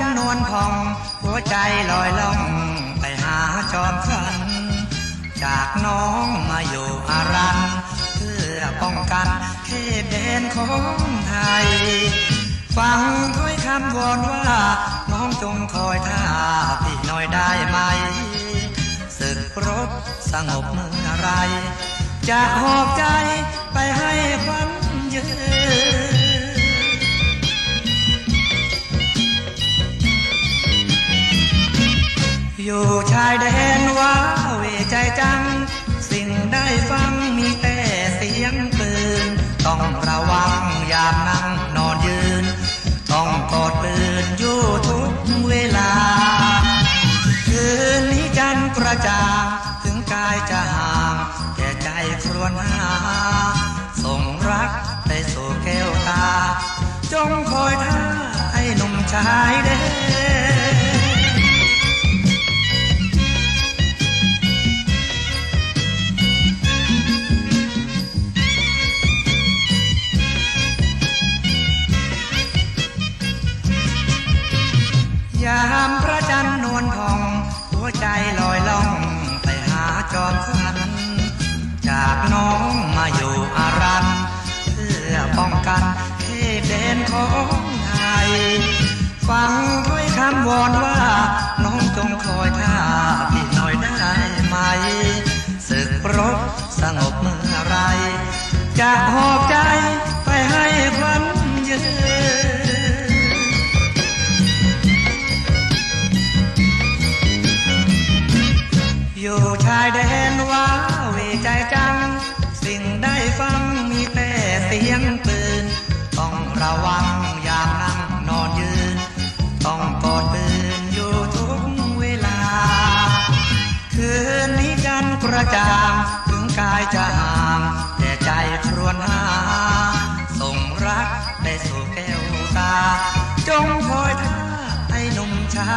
นนวลผ่อง หัวใจลอยล่อง ไปหาจอมฝัน จากน้องมาอยู่อารันเพื่อป้องกันเขตแดนของไทย ฟังถ้อยคำวอนว่า น้องจงคอยท่าพี่น่อยได้ไหมศึกรบสงบเมื่อไร จะหอบใจไปให้ควันยืน อยู่ชายแดนว้าเวใจจัง สิ่งได้ฟังมีแต่เสียงปืน ต้องระวังยามนั่งนอนยืน ต้องกอดปืนอยู่ทุกเวลา คืนนี้จันกระจ่างถึงกายจะห่างแต่ใจครวญหา ส่งรักไปสู่แก้วตา จงคอยท่าไอ้หนุ่มชายแดน ใจลอยล่องไปหาจอมขวัญจากน้องมาอยู่อารันเพื่อป้องกันเขตแดนของไทย ฟังถ้อยคำวอนว่า น้องจงคอยท่าพี่หน่อยได้ไหมศึกรบสงบเมื่อไร จะหอบ อจางถึงกายจะห่าง แต่ใจครวนหา ส่งรักไปสู่แก้วตา จงคอยท่าไอ้หนุ่มช้า